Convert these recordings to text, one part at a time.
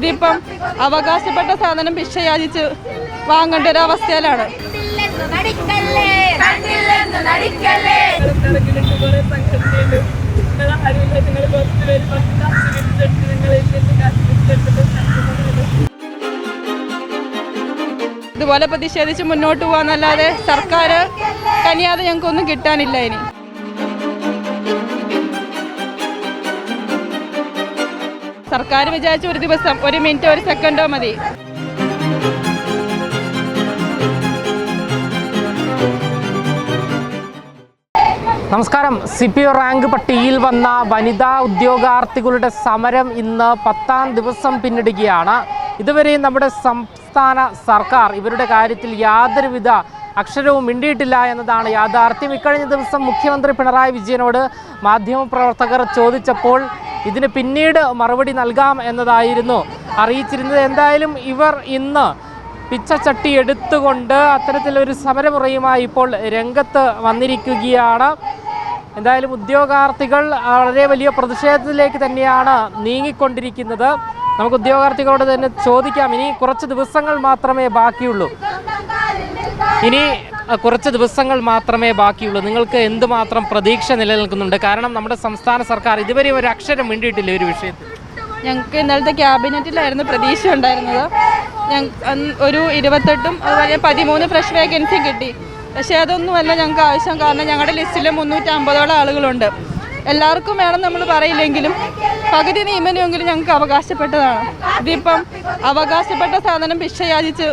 ഇതിപ്പം അവകാശപ്പെട്ട സാധനം ഭിക്ഷ യാചിച്ച് വാങ്ങേണ്ട ഒരു അവസ്ഥയിലാണ്. ഇതുപോലെ പ്രതിഷേധിച്ച് മുന്നോട്ട് പോകാന്നല്ലാതെ സർക്കാർ കനിയാതെ ഞങ്ങൾക്കൊന്നും കിട്ടാനില്ല ഇനി. സർക്കാർ വിചാരിച്ച ഒരു ദിവസം ഒരു മിനിറ്റ് ഒരു സെക്കൻഡോ മതി. നമസ്കാരം. സി പി ഒ റാങ്ക് പട്ടികയിൽ വന്ന വനിതാ ഉദ്യോഗാർത്ഥികളുടെ സമരം ഇന്ന് പത്താം ദിവസം പിന്നിടുകയാണ്. ഇതുവരെ നമ്മുടെ സംസ്ഥാന സർക്കാർ ഇവരുടെ കാര്യത്തിൽ യാതൊരുവിധ അക്ഷരവും മിണ്ടിയിട്ടില്ല എന്നതാണ് യാഥാർത്ഥ്യം. ഇക്കഴിഞ്ഞ ദിവസം മുഖ്യമന്ത്രി പിണറായി വിജയനോട് മാധ്യമപ്രവർത്തകർ ചോദിച്ചപ്പോൾ ഇതിന് പിന്നീട് മറുപടി നൽകാം എന്നതായിരുന്നു അറിയിച്ചിരുന്നത്. എന്തായാലും ഇവർ ഇന്ന് പിച്ചച്ചട്ടി എടുത്തുകൊണ്ട് അത്തരത്തിലൊരു സമരമുറയുമായി ഇപ്പോൾ രംഗത്ത് വന്നിരിക്കുകയാണ്. എന്തായാലും ഉദ്യോഗാർത്ഥികൾ വളരെ വലിയ പ്രതിഷേധത്തിലേക്ക് തന്നെയാണ് നീങ്ങിക്കൊണ്ടിരിക്കുന്നത്. നമുക്ക് ഉദ്യോഗാർത്ഥികളോട് തന്നെ ചോദിക്കാം. ഇനി കുറച്ച് ദിവസങ്ങൾ മാത്രമേ ബാക്കിയുള്ളൂ. ഇനി കുറച്ച് ദിവസങ്ങൾ മാത്രമേ ബാക്കിയുള്ളൂ. നിങ്ങൾക്ക് എന്തുമാത്രം പ്രതീക്ഷ നിലനിൽക്കുന്നുണ്ട്? കാരണം നമ്മുടെ സംസ്ഥാന സർക്കാർ ഇതുവരെ ഒരു അക്ഷരം വേണ്ടിയിട്ടില്ല ഒരു വിഷയത്തിൽ. ഞങ്ങൾക്ക് ഇന്നലത്തെ ക്യാബിനറ്റിലായിരുന്നു പ്രതീക്ഷ ഉണ്ടായിരുന്നത്. ഒരു ഇരുപത്തെട്ടും അതുപോലെ പതിമൂന്ന് ഫ്രഷ് വേക്കൻസി കിട്ടി. പക്ഷേ അതൊന്നുമല്ല ഞങ്ങൾക്ക് ആവശ്യം. കാരണം ഞങ്ങളുടെ ലിസ്റ്റിൽ മുന്നൂറ്റി അമ്പതോളം ആളുകളുണ്ട്. എല്ലാവർക്കും വേണം നമ്മൾ പറയില്ലെങ്കിലും പകുതി നിയമനമെങ്കിലും ഞങ്ങൾക്ക് അവകാശപ്പെട്ടതാണ്. ഇതിപ്പം അവകാശപ്പെട്ട സാധനം ഭിക്ഷയാചിച്ച്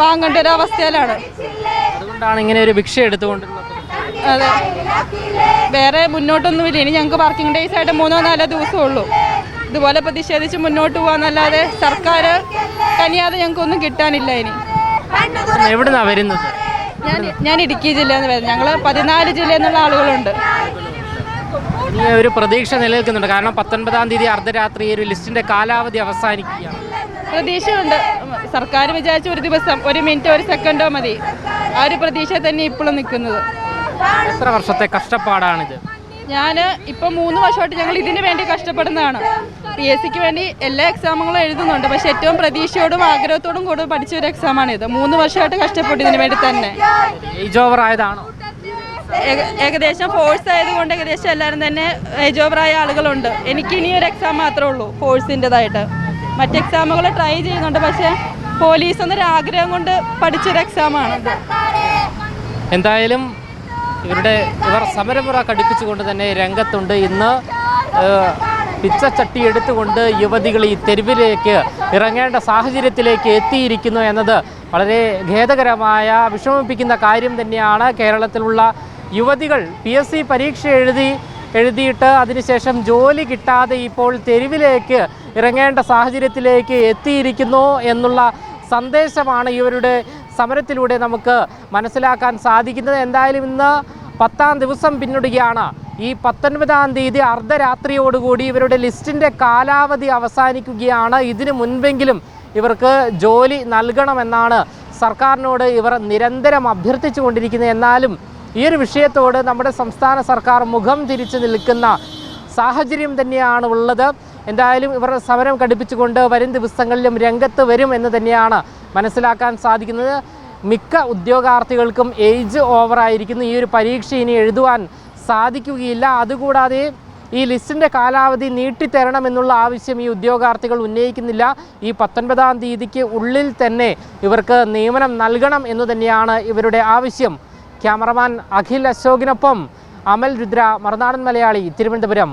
വാങ്ങേണ്ട ഒരു അവസ്ഥയിലാണ്. അതുകൊണ്ടാണ് ഇങ്ങനെ ഒരു ഭിക്ഷ എടുത്തുകൊണ്ടിരുന്നത്. അതെ. വേറെ മുന്നോട്ടൊന്നുമില്ല. ഇനി ഞങ്ങൾക്ക് പാർക്കിംഗ് ഡേയ്സ് ആയിട്ട് മൂന്നോ നാലോ ദിവസമേ ഉള്ളൂ ഇതുപോലെ പ്രതിഷേധിച്ച് മുന്നോട്ട് പോകാന്നല്ലാതെ സർക്കാർ തനിയാതെ ഞങ്ങൾക്കൊന്നും കിട്ടാനില്ല ഇനി. എവിടുന്നാ വരുന്നത്? ഞാൻ ഞാൻ ഇടുക്കി ജില്ലയിൽ നിന്ന് വരുന്നത്. ഞങ്ങൾ പതിനാല് ജില്ലയിൽ നിന്നുള്ള ആളുകളുണ്ട്. ഇനി ഒരു പ്രതീക്ഷ നിലനിൽക്കുന്നുണ്ട്. കാരണം പത്തൊൻപതാം തീയതി അർദ്ധരാത്രി ഒരു ലിസ്റ്റിന്റെ കാലാവധി അവസാനിക്കുകയാണ്. പ്രതീക്ഷയുണ്ട്. സർക്കാർ വിചാരിച്ച ഒരു ദിവസം ഒരു മിനിറ്റ് ഒരു സെക്കൻഡോ മതി. ആ ഒരു പ്രതീക്ഷ തന്നെ ഇപ്പോഴും നിൽക്കുന്നത്. എത്ര വർഷത്തെ കഷ്ടപ്പാടാണിത്? ഞാൻ ഇപ്പം മൂന്ന് വർഷമായിട്ട് ഞങ്ങൾ ഇതിന് വേണ്ടി കഷ്ടപ്പെടുന്നതാണ്. പി എസ് സിക്ക് വേണ്ടി എല്ലാ എക്സാമുകളും എഴുതുന്നുണ്ട്. പക്ഷെ ഏറ്റവും പ്രതീക്ഷയോടും ആഗ്രഹത്തോടും കൂടെ പഠിച്ച ഒരു എക്സാമാണ് ഇത്. മൂന്ന് വർഷമായിട്ട് കഷ്ടപ്പെട്ടു ഇതിന് വേണ്ടി തന്നെ. ഏജ് ഓവർ ആയതാണോ? ഏകദേശം ഫോഴ്സ് ആയതുകൊണ്ട് ഏകദേശം എല്ലാവരും തന്നെ ഏജ് ഓവർ ആയ ആളുകളുണ്ട്. എനിക്ക് ഇനി ഒരു എക്സാം മാത്രമേ ഉള്ളൂ ഫോഴ്സിന്റെതായിട്ട് മറ്റ് എക്സാമുകൾ ട്രൈ ചെയ്യുന്നുണ്ട്. പക്ഷേ പോലീസ് എന്നൊരു ആഗ്രഹം കൊണ്ട് പഠിച്ചൊരു എക്സാമാണിത് എന്തായാലും ഇവരുടെ ഇവർ സമരമുറ കടുപ്പിച്ചുകൊണ്ട് തന്നെ രംഗത്തുണ്ട്. ഇന്ന് പിച്ചച്ചട്ടി എടുത്തുകൊണ്ട് യുവതികൾ ഈ തെരുവിലേക്ക് ഇറങ്ങേണ്ട സാഹചര്യത്തിലേക്ക് എത്തിയിരിക്കുന്നു എന്നത് വളരെ ഖേദകരമായ വിഷമിപ്പിക്കുന്ന കാര്യം തന്നെയാണ്. കേരളത്തിലുള്ള യുവതികൾ പി എസ് സി പരീക്ഷ എഴുതി എഴുതിയിട്ട് അതിനുശേഷം ജോലി കിട്ടാതെ ഇപ്പോൾ തെരുവിലേക്ക് ഇറങ്ങേണ്ട സാഹചര്യത്തിലേക്ക് എത്തിയിരിക്കുന്നു എന്നുള്ള സന്ദേശമാണ് ഇവരുടെ സമരത്തിലൂടെ നമുക്ക് മനസ്സിലാക്കാൻ സാധിക്കുന്നത് എന്തായാലും ഇന്ന് പത്താം ദിവസം പിന്നിടുകയാണ്. ഈ പത്തൊൻപതാം തീയതി അർദ്ധരാത്രിയോടുകൂടി ഇവരുടെ ലിസ്റ്റിന്റെ കാലാവധി അവസാനിക്കുകയാണ്. ഇതിനു മുൻപെങ്കിലും ഇവർക്ക് ജോലി നൽകണമെന്നാണ് സർക്കാരിനോട് ഇവർ നിരന്തരം അഭ്യർത്ഥിച്ചു കൊണ്ടിരിക്കുന്നത്. എന്നാലും ഈ ഒരു വിഷയത്തോട് നമ്മുടെ സംസ്ഥാന സർക്കാർ മുഖം തിരിച്ചു നിൽക്കുന്ന സാഹചര്യം തന്നെയാണ് ഉള്ളത്. എന്തായാലും ഇവർ സമരം കടുപ്പിച്ചുകൊണ്ട് വരും ദിവസങ്ങളിലും രംഗത്ത് വരും എന്ന് തന്നെയാണ് മനസ്സിലാക്കാൻ സാധിക്കുന്നത്. മിക്ക ഉദ്യോഗാർത്ഥികൾക്കും ഏജ് ഓവറായിരിക്കുന്നു. ഈ ഒരു പരീക്ഷ ഇനി എഴുതുവാൻ സാധിക്കുകയില്ല. അതുകൂടാതെ ഈ ലിസ്റ്റിന്റെ കാലാവധി നീട്ടിത്തരണമെന്നുള്ള ആവശ്യം ഈ ഉദ്യോഗാർത്ഥികൾ ഉന്നയിക്കുന്നില്ല. ഈ പത്തൊൻപതാം തീയതിക്ക് ഉള്ളിൽ തന്നെ ഇവർക്ക് നിയമനം നൽകണം എന്ന് തന്നെയാണ് ഇവരുടെ ആവശ്യം. ക്യാമറമാൻ അഖിൽ അശോകിനൊപ്പം അമൽ രുദ്ര മറുനാടൻ മലയാളി തിരുവനന്തപുരം.